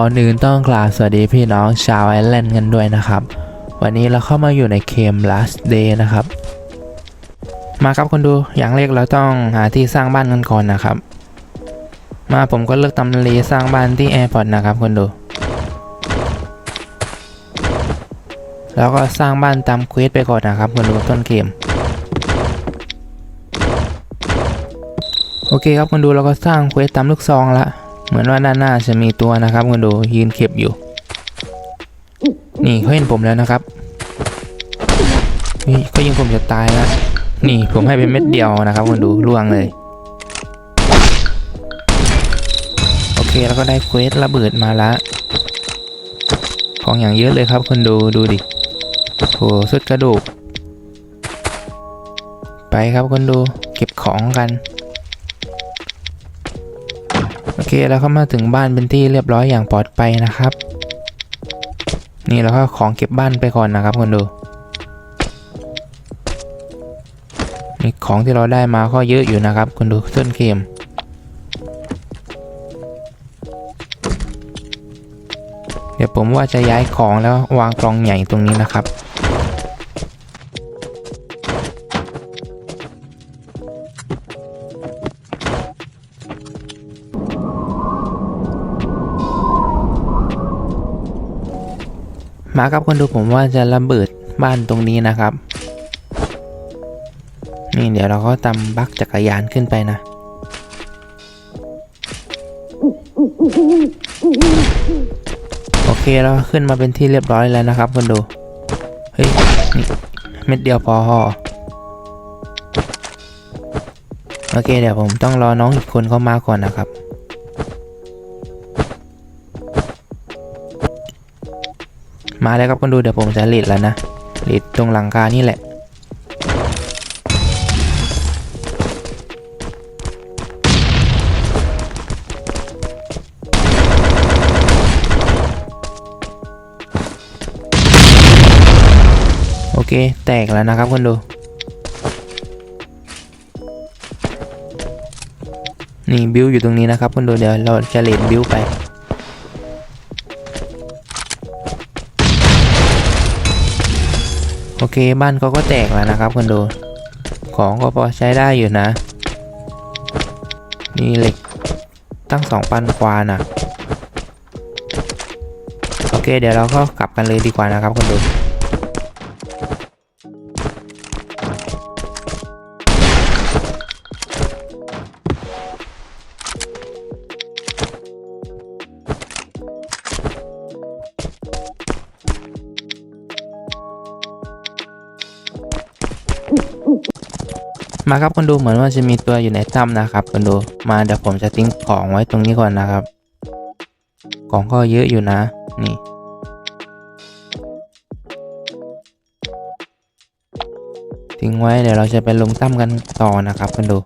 ก่อนอื่นต้องกราบสวัสดีพี่น้องชาวไอแลนด์กันด้วยนะครับ วันนี้เราเข้ามาอยู่ในเกม last day นะครับ มาครับคนดูอย่างแรกเราต้องหาที่สร้างบ้านกันก่อนนะครับ มาผมก็เลือกตำเลสร้างบ้านที่แอร์พอร์ตนะครับคนดูแล้วก็สร้างบ้านตามเควสไปก่อนนะครับคนดูต้นเกมโอเคครับคนดูเราก็สร้างเควสตามลูกซองละ เหมือนว่าด้านหน้าจะมีตัวนะครับคุณดูยืนเข็บอยู่ นี่เขาเห็นผมแล้วนะครับนี่เขายิงผมจะตายแล้วนี่ผมให้เป็นเม็ดเดียวนะครับคุณดูล่วงเลยโอเคแล้วก็ได้เควสระเบิดมาละของอย่างเยอะเลยครับคุณดูดูดิโหสุดกระดูกไปครับคุณดูเก็บของกัน เคแล้วก็มาถึงบ้านเป็นที่เรียบร้อยอย่างปลอดภัยนะครับ นี่เราก็ของเก็บบ้านไปก่อนนะครับคนดูนี่ของที่เราได้มาก็เยอะอยู่นะครับคนดูต้นเกมเดี๋ยวผมว่าจะย้ายของแล้ววางกล่องใหญ่ตรงนี้นะครับ มาครับคนดูผมว่าจะระเบิดบ้านตรงนี้นะครับ นี่เดี๋ยวเราก็ตำบักจักรยานขึ้นไปนะ โอเคเราขึ้นมาเป็นที่เรียบร้อยแล้วนะครับคนดู เฮ้ยนี่เม็ดเดียวพอโอเคเดี๋ยวผมต้องรอน้องอีกคนเข้ามาก่อนนะครับ มาแล้วครับคนดูเดี๋ยวผมจะลิดแล้วนะลิดตรงหลังคานี่แหละ โอเค แตกแล้วนะครับคนดู นี่บิวอยู่ตรงนี้นะครับคนดูเดี๋ยวเราจะเลดบิวไป โอเคบ้านเขาก็แตกแล้วนะครับคุณดูของก็พอใช้ได้อยู่นะ นี่เหล็กตั้งสองปันกว่านะโอเคเดี๋ยวเราก็กลับกันเลยดีกว่านะครับคุณดู มาครับคนดูเหมือนว่าจะมีตัวอยู่ในถ้ำนะครับคนดูมาเดี๋ยวผมจะทิ้งของไว้ตรงนี้ก่อนนะครับ ของก็เยอะอยู่นะ นี่ทิ้งไว้เดี๋ยวเราจะไปลงถ้ำกันต่อนะครับคนดู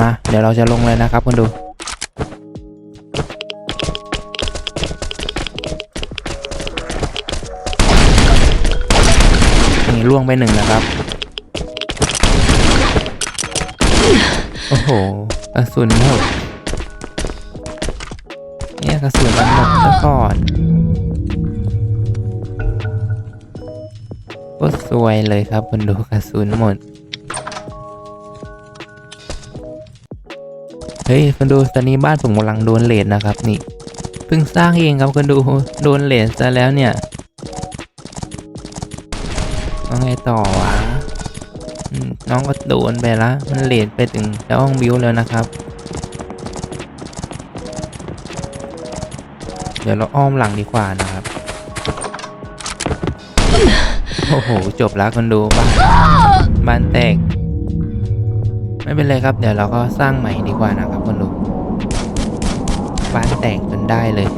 มาเดี๋ยวเราจะลงเลยนะครับคนดู ล่วงไปหนึ่งนะครับ โอ้โหกระสุนหมดเนี่ยกระสุนมันหมดซะก่อนก็สวยเลยครับคุณดูกระสุนหมด เฮ้ยคุณดูตอนนี้บ้านผมกำลังโดนเลดนะครับนี่เพิ่งสร้างเองครับคุณดูโดนเลดซะแล้วเนี่ย ว่าไงต่อวะน้องก็โดนไปละ มันเลดไปถึงแล้วห้องบิวแล้วนะครับ เดี๋ยวเราอ้อมหลังดีกว่านะครับ โอ้โห จบแล้วคุณดูบ้านบ้านแตก ไม่เป็นไรครับ เดี๋ยวเราก็สร้างใหม่ดีกว่านะครับคุณดู บ้านแตกจนได้เลย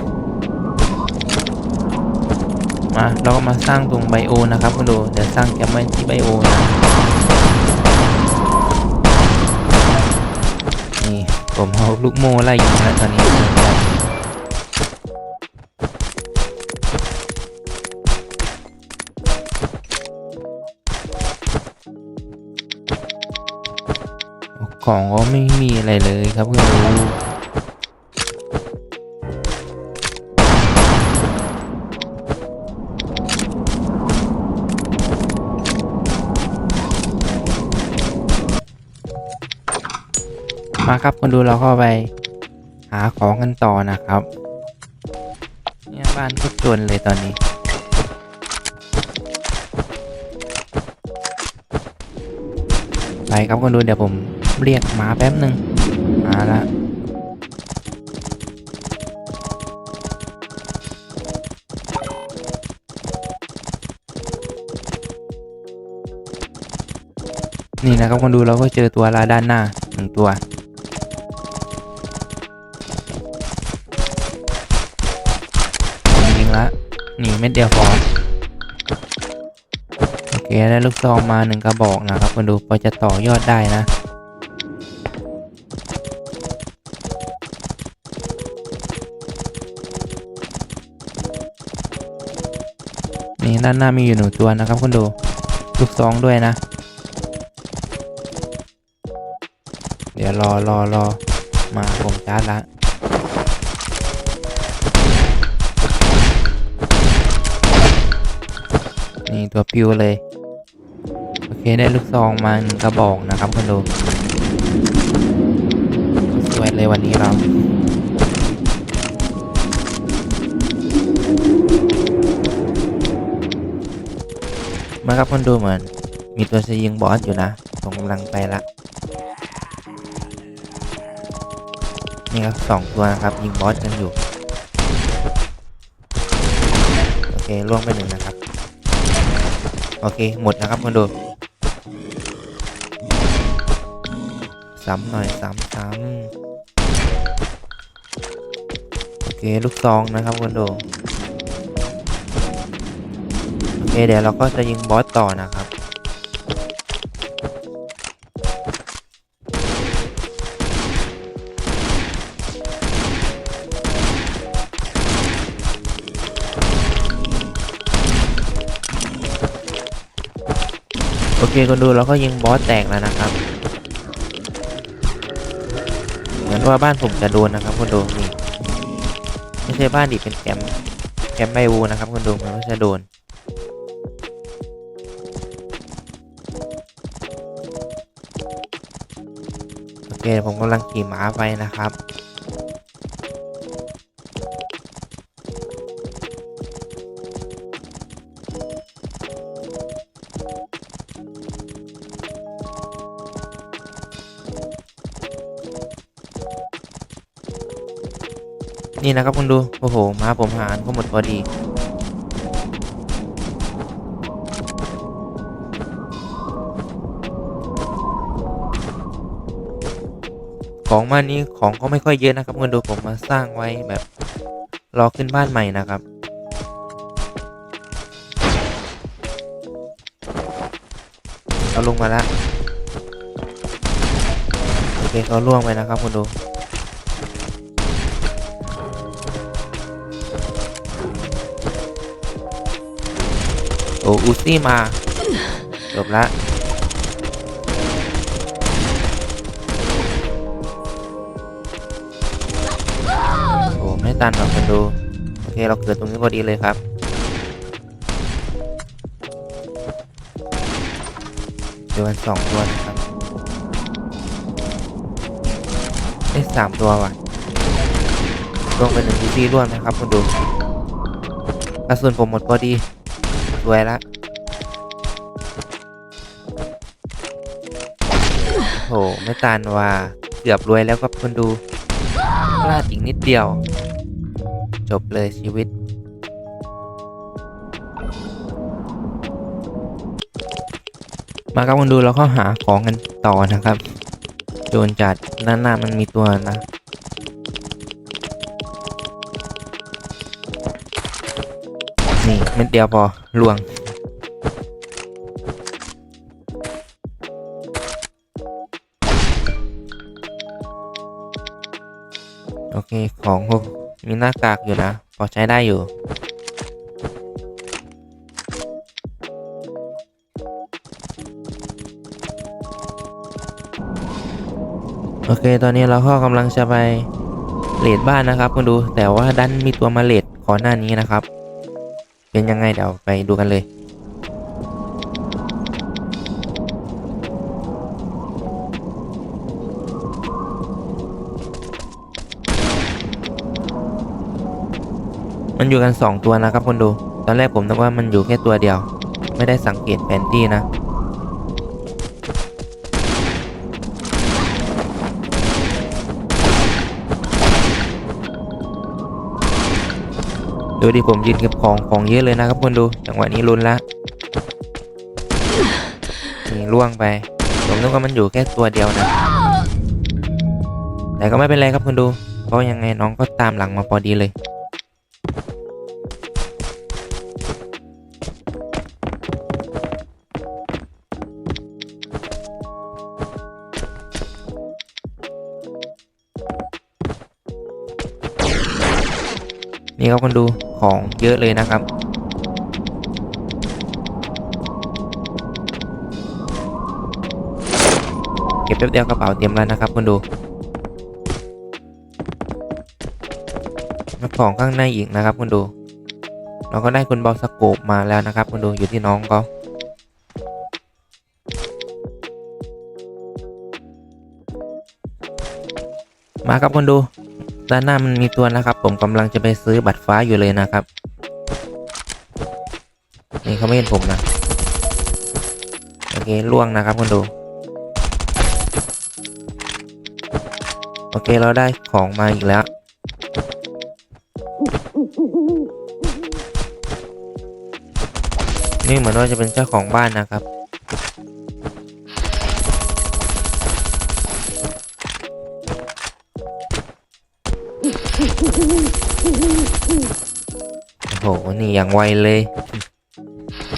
มาเราก็มาสร้างตรงไบโอนะครับคุณดูเดี๋ยวสร้างแคมป์ไว้ที่ไบโอนะนี่ผมเอาลูกโม่ไล่ยิงนะตอนนี้ของก็ไม่มีอะไรเลยครับคุณดู ครับคนดูเราก็ไปหาของกันต่อนะครับ เนี่ยบ้านก็จนเลยตอนนี้ ไปครับคนดูเดี๋ยวผมเรียกหมาแป๊บหนึ่งมาละนี่นะครับคนดูเราก็เจอตัวลาด้านหน้าหนึ่งตัว หนีเม็ดเดียวพอโอเคได้ลูกซองมาหนึ่งกระบอกนะครับคนดูพอจะต่อยอดได้นะนี่ด้านหน้ามีอยู่หนึ่งตัวนะครับคนดูลูกซองด้วยนะ เดี๋ยวรอรอรอมาผมชาร์จละ นี่ตัวปิวเลย โอเคได้ลูกซองมาหนึ่งกระบอกนะครับคนดูสวยเลยวันนี้เรามาครับคนดูเหมือน มีตัวจะยิงบอสอยู่นะผมกำลังไปละนี่ครับสองตัวนะครับยิงบอสกันอยู่ โอเคล่วงไปหนึ่งนะครับ โอเค หมดนะครับคนดูซ้ำหน่อยซ้ำซ้ำโอเค ลูกซองนะครับคนดูโอเค เดี๋ยวเราก็จะยิงบอสต่อนะครับ โอเคคนดูเราก็ยิงบอสแตกแล้วนะครับ เหมือนว่าบ้านผมจะโดนนะครับคนดูนี่ไม่ใช่บ้านดิเป็นแคมแคมไบวูนะครับคนดูเหมือนว่าจะโดนโอเคผมกำลังขี่หมาไปนะครับ นี่นะครับคุณดู โอ้โห มาผมหารก็หมดพอดีของบ้านนี้ของก็ไม่ค่อยเยอะนะครับคุณดูผมมาสร้างไว้แบบรอขึ้นบ้านใหม่นะครับ เอาลงมาแล้วโอเคเขาล่วงไปนะครับคุณดู อ้อูซี่มาจบละโอ้ไม่ตันหรอกคนดู โอเค เราเกิดตรงนี้พอดีเลยครับ เดี๋ยวกันสองตัวนะครับเอ้สามตัวว่ะลงไปหนึ่งทีซีร่วมนะครับคุณดูกระสุนผมหมดพอดี วยละโหไม่ตันว่าเกือบรวยแล้วครับคนดูพลาดอีกนิดเดียว จบเลยชีวิต มาครับคนดูเราก็หาของกันต่อนะครับ โจนจัดด้านหน้ามันมีตัวนะ เม็ดเดียวพอลวง โอเค ของพวกมีหน้ากากอยู่นะ พอใช้ได้อยู่โโอเค ตอนนี้เราก็กำลังจะไปเลดบ้านนะครับคุณดู แต่ว่าดันมีตัวมาเลดก่อนหน้านี้นะครับ เป็นยังไงเดี๋ยวไปดูกันเลย มันอยู่กัน 2 ตัวนะครับคุณดู ตอนแรกผมนึกว่ามันอยู่แค่ตัวเดียว ไม่ได้สังเกตแผนที่นะ ดูดิผมยืนเก็บของของเยอะเลยนะครับคุณดูจังหวะนี้ลุ้นละนี่ล่วงไป ผมนึกว่ามันอยู่แค่ตัวเดียวนะ แต่ก็ไม่เป็นไรครับคุณดู เพราะยังไงน้องก็ตามหลังมาพอดีเลย นี่ครับคุณดูของเยอะเลยนะครับ เก็บแป๊บเดียวกระเป๋าเตรียมแล้วนะครับคุณดูแล้วของข้างในอีกนะครับคุณดูเราก็ได้คุณบอลสโกปมาแล้วนะครับคุณดูอยู่ที่น้องเขามาครับคุณดู ด้านหน้ามันมีตัวนะครับ ผมกำลังจะไปซื้อบัตรฟ้าอยู่เลยนะครับ นี่เขาไม่เห็นผมนะโอเคล่วงนะครับคุณดูโอเคเราได้ของมาอีกแล้วนี่เหมือนว่าจะเป็นเจ้าของบ้านนะครับ นี่อย่างไวเลย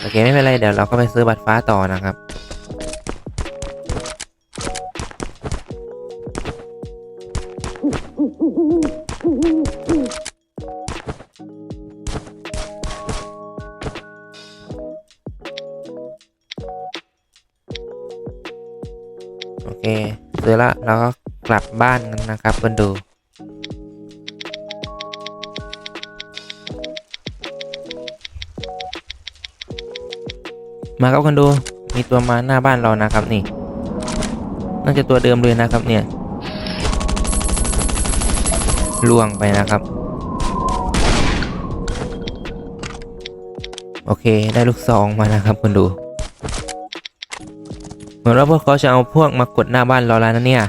โอเค ไม่เป็นไร เดี๋ยวเราก็ไปซื้อบัตรฟ้าต่อนะครับ โอเค ซื้อละเราก็กลับบ้านกันนะครับคนดู มาครับคนดูมีตัวมาหน้าบ้านเรานะครับนี่ น่าจะตัวเดิมเลยนะครับเนี่ยล่วงไปนะครับ โอเคได้ลูกซองมานะครับคนดู เหมือนว่าพวกเขาจะเอาพวกมากดหน้าบ้านเราแล้วนะเนี่ย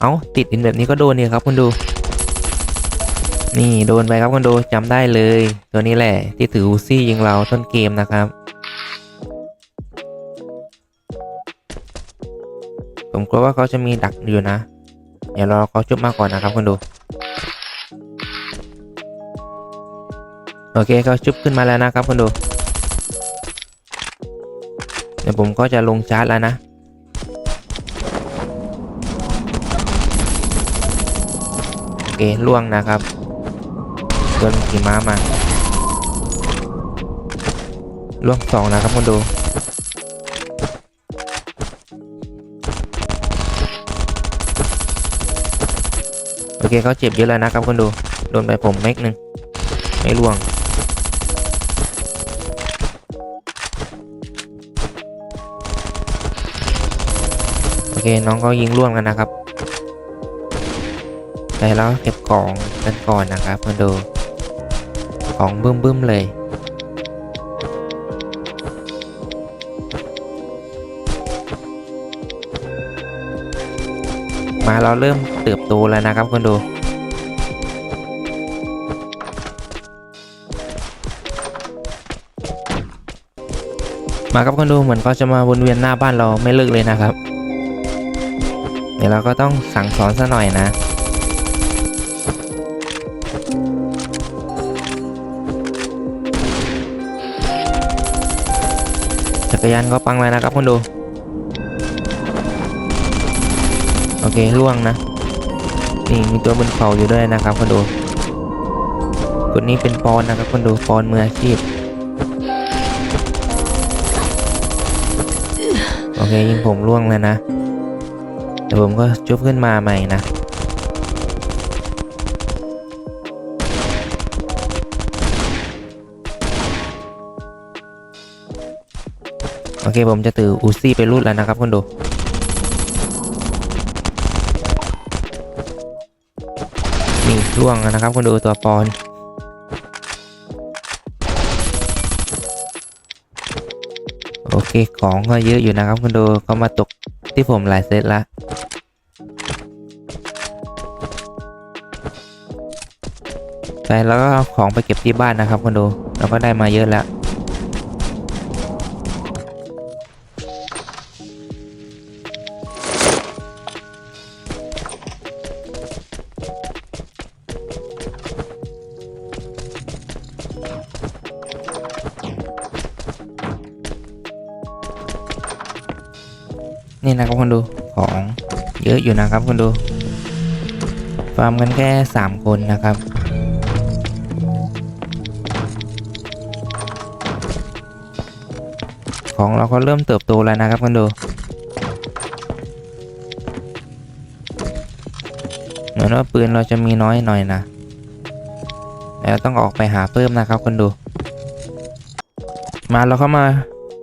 เอาติดดินแบบนี้ก็โดนเนี่ยครับคนดู นี่โดนไปครับคนดูจำได้เลย ตัวนี้แหละที่ถืออูซี่ยิงเราต้นเกมนะครับ ผมกลัวว่าเขาจะมีดักอยู่นะ เดี๋ยวรอเขาชุบมาก่อนนะครับคนดู โอเคเขาชุบขึ้นมาแล้วนะครับคนดู เดี๋ยวผมก็จะลงชาร์จแล้วนะโอเคล่วงนะครับ โดนขี่ม้ามาล่วงสองนะครับคนดูโอเคเขาเจ็บเยอะแล้วนะครับคนดู โดนไปผมเม็กหนึ่งไม่ล่วง โอเคน้องก็ยิงล่วงกันนะครับ แต่เราเก็บของกันก่อนนะครับมาดู ของบึ้มบึ้มๆเลย มาเราเริ่มเติบโตแล้วนะครับคุณดูมาครับคุณดูเหมือนเขาจะมาวนเวียนหน้าบ้านเราไม่เลิกเลยนะครับ เดี๋ยวเราก็ต้องสั่งสอนซะหน่อยนะ กรยานก็ปังเลยนะครับคุณดู โอเคล่วงนะ นี่มีตัวบนเขาอยู่ด้วยนะครับคุณดูคนนี้เป็นปอนนะครับคุณดูปอนมืออาชีพ โอเคยิงผมล่วงเลยนะแต่ผมก็ชุบขึ้นมาใหม่นะ โอเคผมจะถืออูซี่ไปรูดแล้วนะครับคุณดูนี่ร่วงนะครับคุณดูตัวปอนโอเคของก็เยอะอยู่นะครับคุณดูเขามาตกที่ผมหลายเซตละไปแล้วก็เอาของไปเก็บที่บ้านนะครับคุณดูเราก็ได้มาเยอะแล้ว นี่นะครับคุณดูของเยอะอยู่นะครับคุณดู ฟาร์มกันแค่สามคนนะครับ ของเราก็เริ่มเติบโตแล้วนะครับคุณดู เหมือนว่าปืนเราจะมีน้อยหน่อยนะแล้วต้องออกไปหาเพิ่มนะครับคุณดู มาเราเข้ามา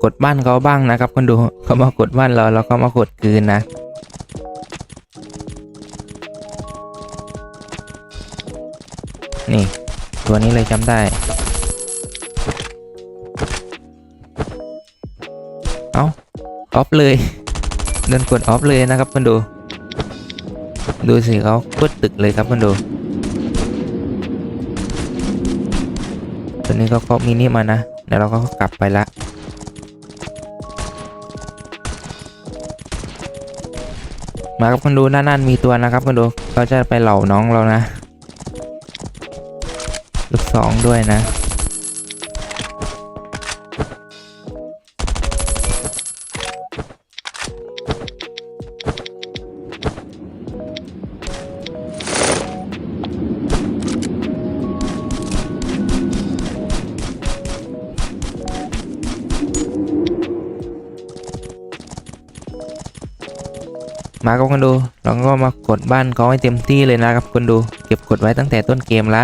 กดบ้านเขาบ้างนะครับคุณดูเขามากดบ้านเราเราก็มากดคืนนะนี่ ตัวนี้เลยจำได้ เอาออฟเลยเดินกดออฟเลยนะครับคุณดู ดูสิเขากดตึกเลยครับคุณดูตัวนี้เขาเคาะมินิมานะเดี๋ยวเราก็กลับไปละ มาครับคุณดูด้านนั้นมีตัวนะครับคุณดูเขาจะไปเหล่าน้องเรานะลูกสองด้วยนะ ครับคุณดูเราก็มากดบ้านเขาให้เต็มที่เลยนะครับคุณดู เก็บกดไว้ตั้งแต่ต้นเกมละ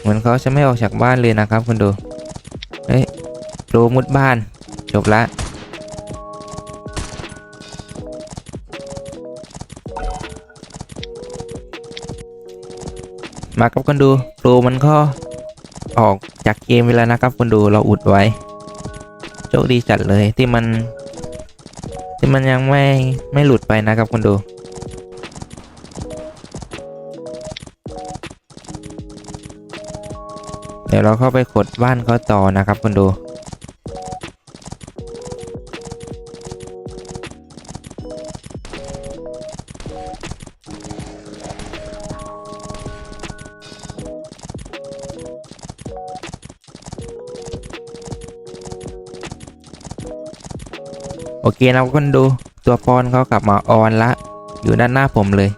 เหมือนเขาจะไม่ออกจากบ้านเลยนะครับคุณดูเฮ้ยโปรมุดบ้าน จบละมาครับคุณดูโปรมันก็ออกจากเกมไปแล้วนะครับคุณดูเราอุดไว้โชคดีจัดเลยที่มัน ที่มันยังไม่ไม่หลุดไปนะครับคุณดูเดี๋ยวเราเข้าไปกดบ้านเขาต่อนะครับคุณดู เคนะคุณดูตัวปอนเขากลับมาออนละ อยู่ด้านหน้าผมเลย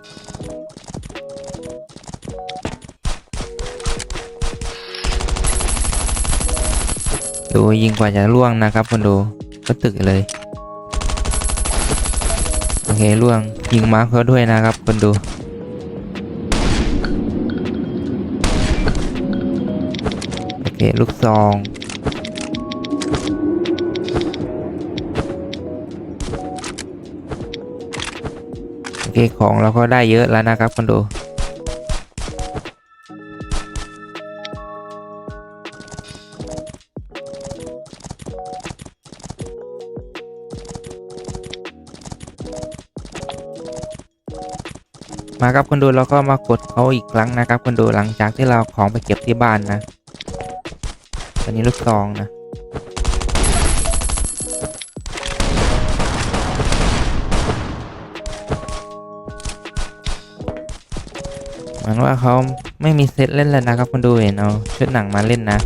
ดูยิงกว่าจะล่วงนะครับคุณดูก็ตึกเลย โอเคล่วงยิงมาร์คเขาด้วยนะครับคุณดูโอเคลูกซอง เคของเราก็ได้เยอะแล้วนะครับคุณดูมาครับคุณดูเราก็มากดเขาอีกครั้งนะครับคุณดูหลังจากที่เราเอาของไปเก็บที่บ้านนะตอนนี้ลูกซองนะ เหมือนว่าเขาไม่มีเซตเล่นแล้วนะครับคุณดูเห็นเอาชุดหนังมาเล่นนะ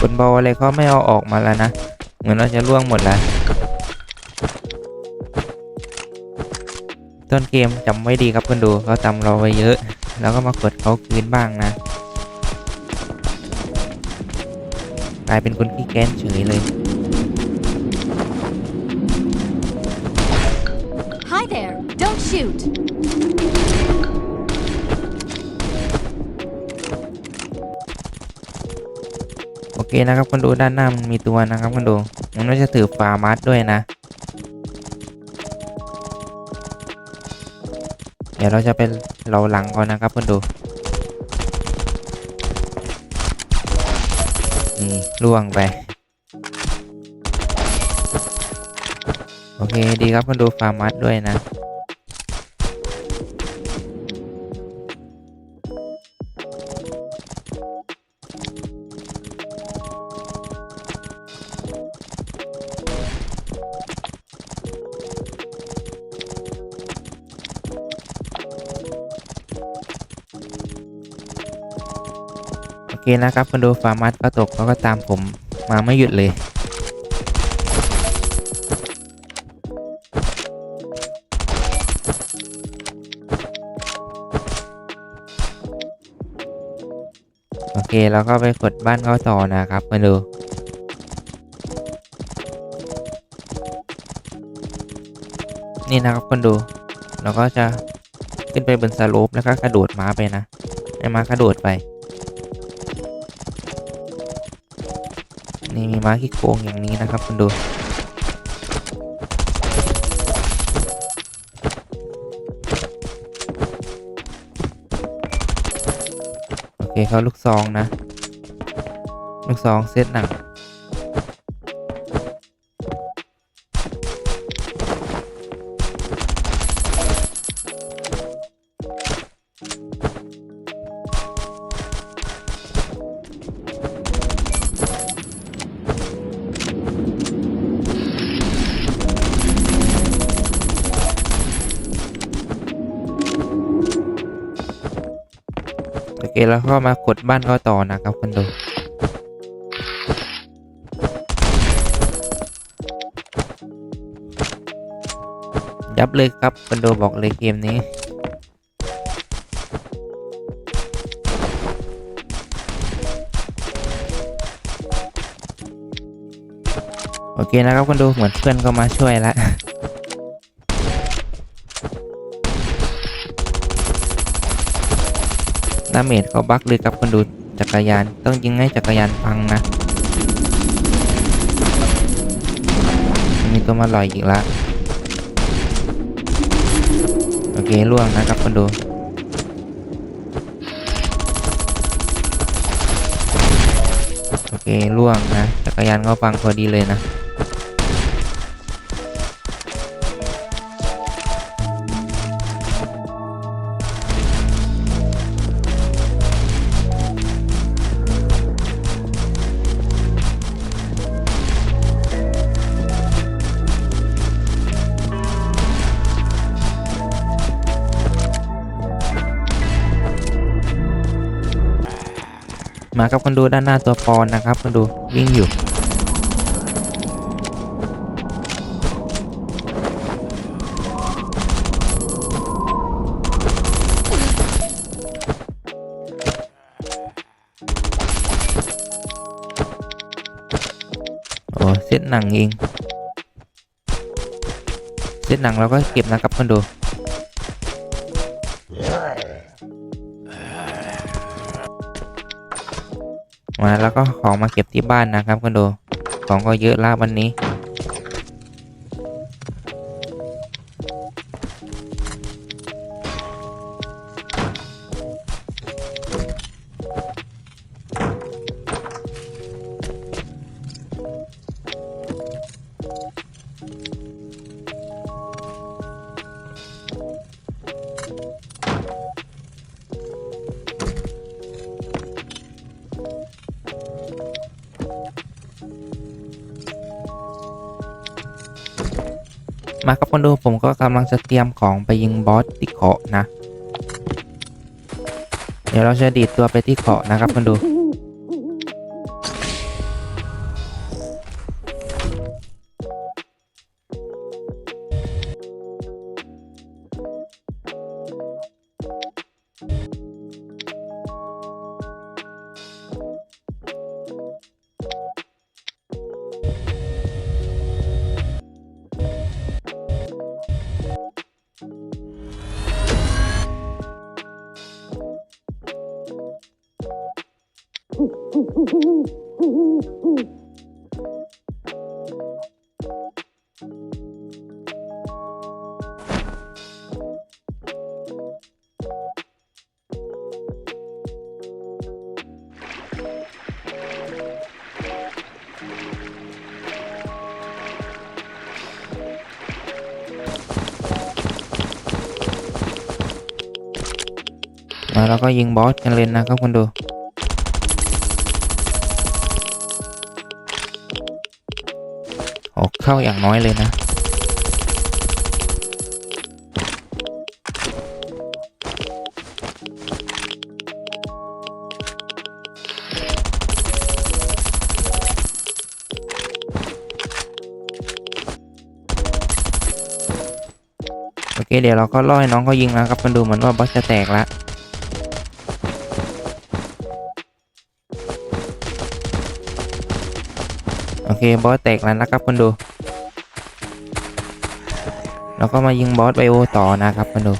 กดบอลอะไรเขาไม่เอาออกมาแล้วนะ เหมือนว่าจะล่วงหมดแล้ว ต้นเกมจำไว้ดีครับคุณดูเขาจำเราไว้เยอะ แล้วก็มากดเขาคืนบ้างนะกลายเป็นคนขี้แค้นเฉยเลย เคนะครับคนดูด้านหน้ามันมีตัวนะครับคนดูมันไม่าจะถือฟาร์มัสด้วยนะ เดี๋ยวเราจะเป็นเราหลังก่อนนะครับคนดูนี่ล่วงไป โอเคดีครับคนดูฟาร์มัสด้วยนะ เคนะครับคนดูฟาร์มัสก็ตกแล้วก็ตามผมมาไม่หยุดเลยโอเคเราก็ไปกดบ้านเขาต่อนะครับมาดู นี่นะครับคนดู เราก็จะขึ้นไปบนสโลปแล้วก็กระโดดม้าไปนะให้ม้ากระโดดไป นี่มีม้าขี้โกงอย่างนี้นะครับคุณดูโอเคเขาลูกซองนะ ลูกซองเซตหนัก เคแล้วก็มากดบ้านเขาต่อนะครับคนดูยับเลยครับคนดูบอกเลยเกมนี้โอเคนะครับคนดูเหมือนเพื่อนก็มาช่วยแล้ว ดาเมจเขาบักเลยครับคนดูจักรยาน ต้องยิงให้จักรยานพังนะมีตัวมาลอยอีกแล้วโอเคล่วงนะครับคนดูโอเคล่วงนะจักรยานก็พังพอดีเลยนะ มาครับคนดูด้านหน้าตัวปอนนะครับคนดูวิ่งอยู่โอ้เซตหนังเองเซตหนังเราก็เก็บนะครับคนดู มาแล้วก็ของมาเก็บที่บ้านนะครับคุณดูของก็เยอะละวันนี้ มาครับคนดูผมก็กำลังจะเตรียมของไปยิงบอสที่เกาะนะ เดี๋ยวเราจะดีดตัวไปที่เกาะนะครับคนดู แล้วก็ยิงบอสกันเลยนะครับคุณดู เข้าอย่างน้อยเลยนะโอเคเดี๋ยวเราก็ล่อให้น้องเขายิงแล้วครับคุณดูเหมือนว่าบอสจะแตกละโอเคบอสแตกแล้วนะครับคุณดู แล้วก็มายิงบอสไบโอต่อนะครับคุณดู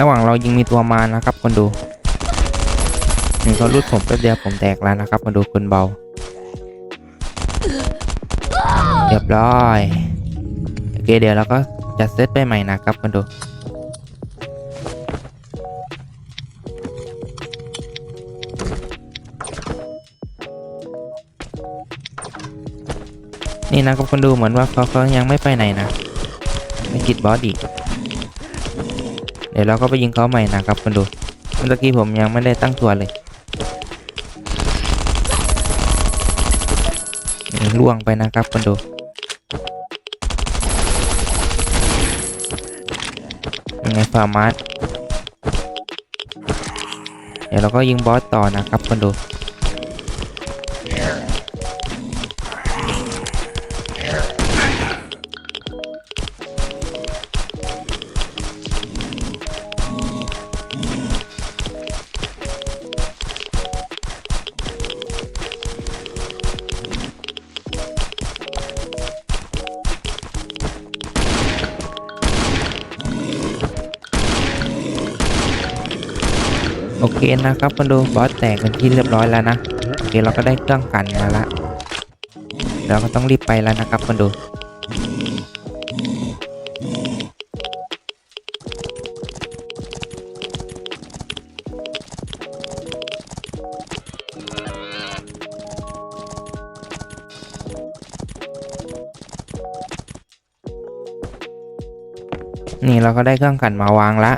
ระหว่างเรายิงมีตัวมานะครับคนดู หนึ่งก็รุดผมแป๊บเดียวผมแตกแล้วนะครับ มาดูคนเบา เรียบร้อยโอเคเดี๋ยวเราก็จัดเซตไปใหม่นะครับคนดูนี่นะครับคนดูเหมือนว่าเขาเขายังไม่ไปไหนนะไม่กิดบอสอีกเดี๋ยวเราก็ไปยิงเขาใหม่นะครับคนดูเมื่อกี้ผมยังไม่ได้ตั้งตัวเลย ล่วงไปนะครับคนดูยังไงฟาร์มาร์เดี๋ยวเราก็ยิงบอสต่อนะครับคนดู โอเคนะครับคนดูบอสแตกเป็นที่เรียบร้อยแล้วนะโอเคเราก็ได้เครื่องกันมาละเดี๋ยวเราก็ต้องรีบไปแล้วนะครับคนดูนี่เราก็ได้เครื่องกันมาวางละ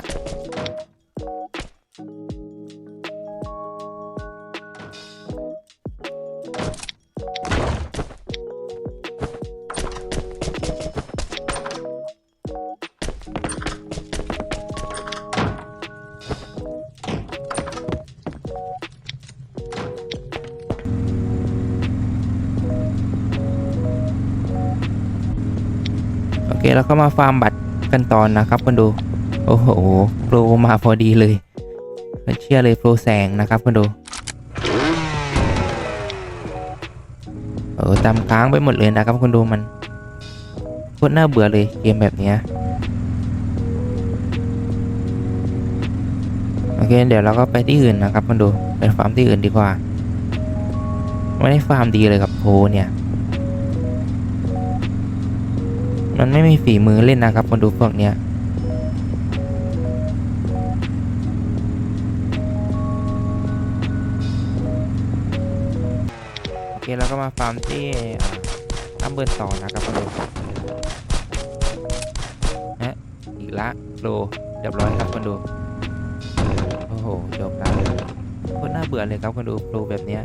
เคแล้วก็มาฟาร์มบัตรกันตอนนะครับคนดู โอ้โหโปรมาพอดีเลยไม่เชื่อเลยโปรแสงนะครับคนดูเออตามค้างไปหมดเลยนะครับคนดูมันโคตรน่าเบื่อเลยเกมแบบนี้โอเคเดี๋ยวเราก็ไปที่อื่นนะครับคนดูไปฟาร์มที่อื่นดีกว่าไม่ได้ฟาร์มดีเลยกับโพเนี่ย มันไม่มีฝีมือเล่นนะครับคนดูพวกเนี้ยโอเคเราก็มาฟาร์มที่อ่าน้ำเบิร์นต่อนะครับคนดูนะอีกละโลเรียบร้อยครับคนดู โอ้โหจบแล้วโคตรน่าเบื่อเลยครับคนดูโปรแบบเนี้ย